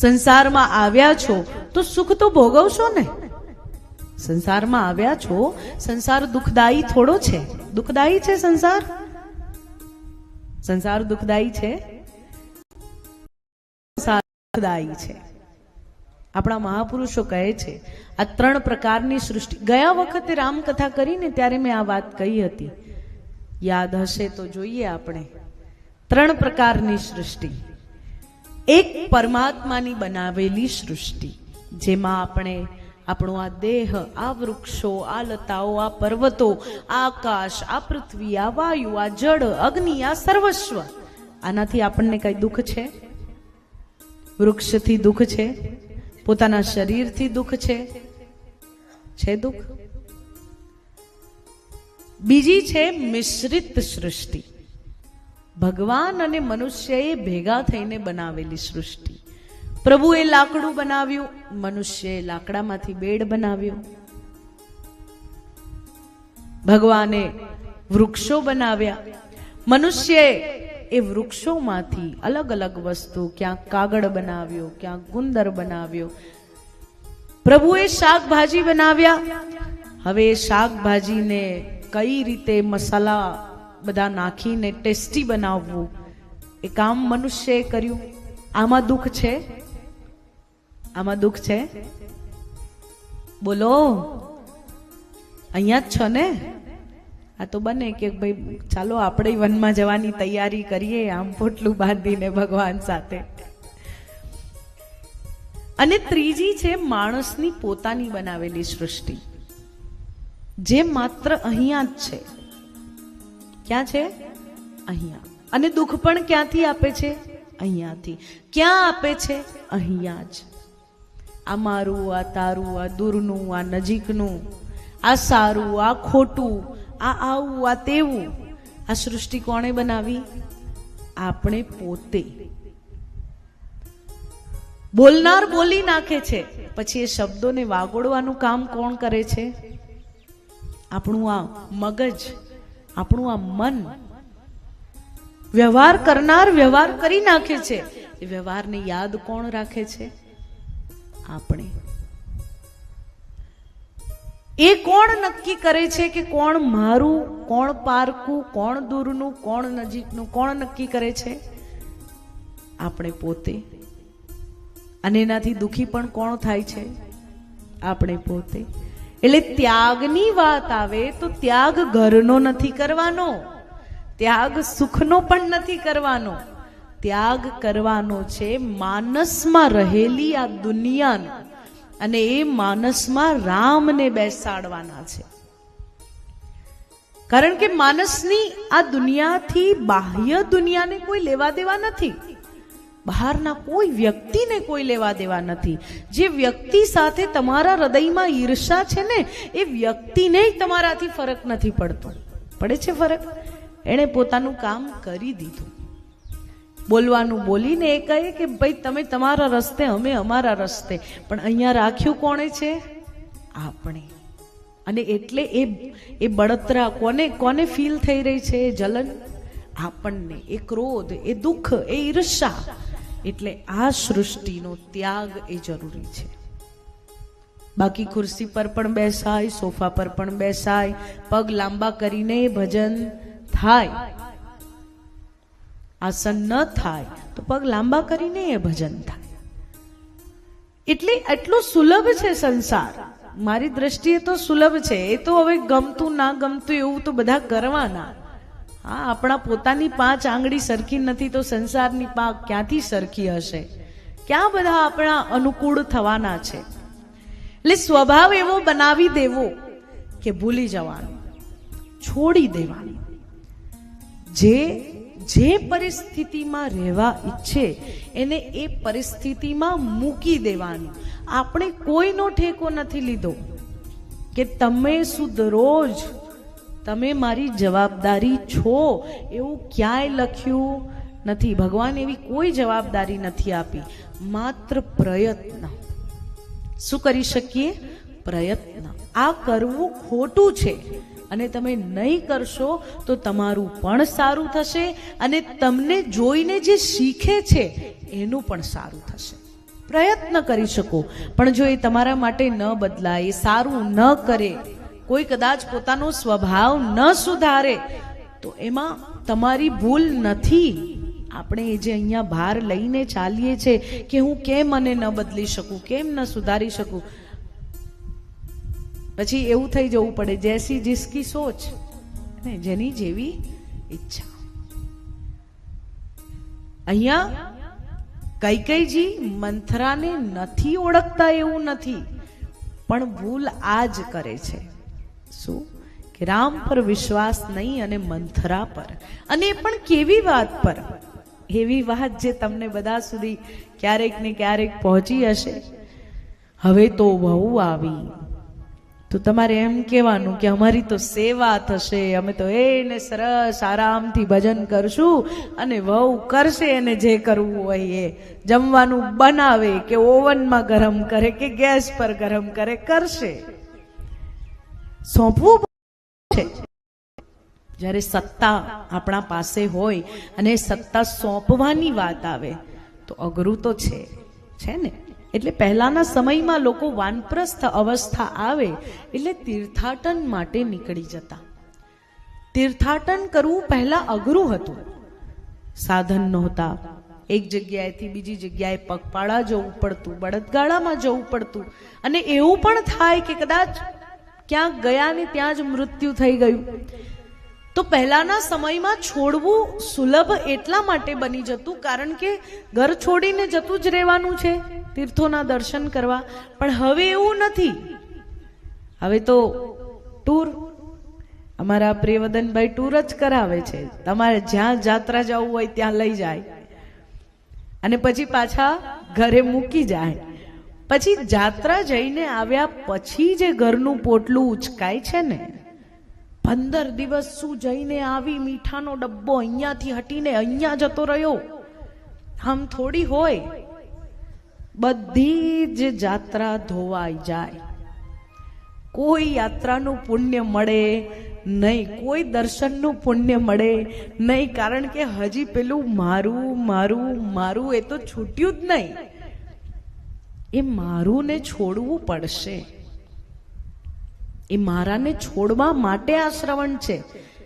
સંસારમાં આવ્યા છો, તો સુખ તો ભોગવશો ને? સંસારમાં આવ્યા છો, સંસાર દુઃખદાયી થોડો છે. દુઃખદાયી છે સંસાર? સંસાર દુઃખદાયી છે? દુઃખદાયી છે. આપણા મહાપુરુષો કહે છે, આ ત્રણ પ્રકારની સૃષ્ટિ. ગયા વખતે રામકથા કરીને ત્યારે મેં આ વાત કહી હતી. યાદ હશે તો જોઈએ આપણે. ત્રણ પ્રકારની સૃષ્ટિ. એક પરમાત્માની બનાવેલી સૃષ્ટિ, જેમાં આપણે આપણો આ દેહ, આ વૃક્ષો, આ લતાઓ, આ પર્વતો, આ આકાશ, આ પૃથ્વી, આ વાયુ, આ જળ, અગ્નિ, આ સર્વસ્વ, આનાથી આપણને કઈ દુઃખ છે? વૃક્ષથી દુઃખ છે? પોતાના શરીરથી દુઃખ છે? છે દુઃખ? બીજી છે મિશ્રિત સૃષ્ટિ. ભગવાન અને મનુષ્યએ ભેગા થઈને બનાવેલી સૃષ્ટિ. પ્રભુએ લાકડું બનાવ્યું, મનુષ્યએ લાકડામાંથી બેડ બનાવ્યો. ભગવાને વૃક્ષો બનાવ્યા. મનુષ્યએ એ વૃક્ષોમાંથી અલગ અલગ વસ્તુ, ક્યાંક કાગળ બનાવ્યો, ક્યાંક ગુંદર બનાવ્યો. પ્રભુએ શાકભાજી બનાવ્યા. હવે શાકભાજીને કઈ રીતે મસાલા બધા નાખીને ટેસ્ટી બનાવવું. એ કામ મનુષ્યએ કર્યું. આમાં દુઃખ છે? આમાં દુઃખ છે? બોલો. અહીંયા જ છો ને? આ તો બને કે ભાઈ, ચાલો આપણે વનમાં જવાની તૈયારી કરીએ, આમ પોટલું બાંધીને ભગવાન સાથે. અને ત્રીજી છે માણસની પોતાની બનાવેલી સૃષ્ટિ. જે માત્ર અહીંયા જ છે. ક્યાં છે? અહીંયા. અને દુઃખ પણ ક્યાંથી આપે છે? અહીંયાથી. ક્યાં આપે છે? અહીંયા જ. આ મારું, આ તારું, આ દૂરનું, આ નજીકનું, આ સારું, આ ખોટું, આ આવું, આ તેવું, આ સૃષ્ટિ કોણે બનાવી? આપણે પોતે. બોલનાર બોલી નાખે છે. પછી એ શબ્દોને વાગોડવાનું કામ કોણ કરે છે? આપણું આ મગજ આપણું આ મન વ્યવહાર કરનાર વ્યવહાર કરી નાખે છે. એ વ્યવહારને યાદ કોણ રાખે છે? આપણે. એ કોણ નક્કી કરે છે કે કોણ મારું, કોણ પારકું, કોણ દૂરનું, કોણ નજીકનું, કોણ નક્કી કરે છે? આપણે પોતે. અને એનાથી દુખી પણ કોણ થાય છે? આપણે પોતે. એટલે ત્યાગની વાત આવે તો ત્યાગ ઘરનો નથી કરવાનો. ત્યાગ સુખનો પણ નથી કરવાનો. ત્યાગ કરવાનો છે માનસમાં રહેલી આ દુનિયાનો. અને એ માનસમાં રામને બેસાડવાના છે. કારણ કે માનસની આ દુનિયાથી બાહ્ય દુનિયાને કોઈ લેવા દેવા નથી. બહારના કોઈ વ્યક્તિને કોઈ લેવા દેવા નથી. જે વ્યક્તિ સાથે તમારા હૃદયમાં ઈર્ષા છે ને, એ વ્યક્તિને તમારાથી ફરક નથી પડતો. પડે છે ફરક? એણે પોતાનું કામ કરી દીધું. બોલવાનું બોલીને એ કહે કે, ભાઈ, તમે તમારા રસ્તે, અમે અમારા રસ્તે. પણ અહીંયા રાખ્યું કોણે છે? આપણે. અને એટલે એ એ બળતરા કોને કોને ફીલ થઈ રહી છે? જલન? આપણને. એ ક્રોધ, એ દુઃખ, એ ઈર્ષા. એટલે આ સૃષ્ટિનો ત્યાગ એ જરૂરી છે. બાકી ખુરશી પર પણ બેસાય, સોફા પર પણ બેસાય, પગ લાંબા કરીને ભજન થાય. આસન ન થાય તો પગ લાંબા કરીને એ ભજન થાય. એટલે એટલું સુલભ છે સંસાર. મારી દ્રષ્ટિએ તો સુલભ છે. એ તો હવે ગમતું ના ગમતું એવું તો બધા કરવાના. હા, આપણા પોતાની પાંચ આંગળી સરખી નથી તો સંસારની પાંખ ક્યાંથી સરખી હશે? ક્યાં બધા આપણા અનુકૂળ થવાના છે? એટલે સ્વભાવ એવો બનાવી દેવો કે ભૂલી જવાનું, છોડી દેવાનું. જે જે પરિસ્થિતિમાં રહેવા ઈચ્છે, એને એ પરિસ્થિતિમાં મૂકી દેવાનું. આપણે કોઈનો ઠેકો નથી લીધો કે તમે શુદ્ધ રોજ તમે મારી જવાબદારી છો એવું ક્યાંય લખ્યું નથી. ભગવાન એવી કોઈ જવાબદારી નથી આપી. માત્ર પ્રયત્ન. શું કરી શકીએ? પ્રયત્ન. આ કરવું ખોટું છે. અને તમે નહીં કરશો તો તમારું પણ સારું થશે અને તમને જોઈને જે શીખે છે એનું પણ સારું થશે. પ્રયત્ન કરી શકો. પણ જો એ તમારા માટે ન બદલાય, સારું ન કરે કોઈ કદાચ પોતાનો સ્વભાવ ન સુધારે, તો એમાં તમારી ભૂલ નથી. આપણે એ જે અહીંયા ભાર લઈને ચાલીએ છે કે હું કેમ મને ન બદલી શકું, કેમ ન સુધારી શકું? પછી એવું થઈ જવું પડે, જેસી જિસકી સોચ ને જેની જેવી ઈચ્છા. અહીંયા કૈકેયજી મંથરાને નથી ઓળખતા એવું નથી, પણ ભૂલ આ જ કરે છે. શું? કે રામ પર વિશ્વાસ નહીં અને મંથરા પર. અને પણ કેવી વાત પર? એવી વાત જે તમને બધા સુધી ક્યારેક ને ક્યારેક પહોંચી હશે. હવે તો વહુ આવી. તો તમારે એમ કહેવાનું કે અમારી તો સેવા થશે. અમે તો એને સરસ આરામથી ભજન કરશું અને વહુ કરશે એને જે કરવું હોય એ. જમવાનું બનાવે કે ઓવનમાં ગરમ કરે કે ગેસ પર ગરમ કરે, કરશે. સોંપવું છે. જ્યારે સત્તા આપણા પાસે હોય અને સત્તા સોંપવાની વાત આવે, તો અઘરું તો છે. છે ને? એટલે પહેલાના સમયમાં લોકો વાનપ્રસ્થ અવસ્થા આવે એટલે તીર્થાટન માટે નીકળી જતા. તીર્થાટન કરવું પહેલા અઘરું હતું. સાધન નહોતા. એક જગ્યાએથી બીજી જગ્યાએ પગપાળા જવું પડતું, બળદગાડામાં જવું પડતું. અને એવું પણ થાય કે કદાચ ક્યાંક ગયા ને ત્યાં જ મૃત્યુ થઈ ગયું. તો પહેલાના સમયમાં છોડવું સુલભ એટલા માટે બની જતું, કારણ કે ઘર છોડીને જતું જ રહેવાનું છે, તીર્થોના દર્શન કરવા. પણ હવે એવું નથી. હવે તો ટૂર અમારા પ્રિયવદનભાઈ ટૂર જ કરાવે છે. તમારે જ્યાં જાત્રા જવું હોય ત્યાં લઈ જાય. અને પછી પાછા ઘરે મૂકી જાય. પછી જાત્રા જઈને આવ્યા પછી જે ઘરનું પોટલું ઉચકાય છે ને, પંદર દિવસ શું જઈને આવી મીઠાનો ડબ્બો અહીંયાથી હટીને અહીંયા જતો રહ્યો? આમ થોડી હોય. બધી જ જાત્રા ધોવાઈ જાય. કોઈ યાત્રાનું પુણ્ય મળે નહીં, કોઈ દર્શનનું પુણ્ય મળે નહીં, કારણ કે હજી પેલું મારું મારું મારું એ તો છૂટ્યું જ નહીં. એ મારું ને છોડવું પડશે. એ મારાને છોડવા માટે આ શ્રવણ છે.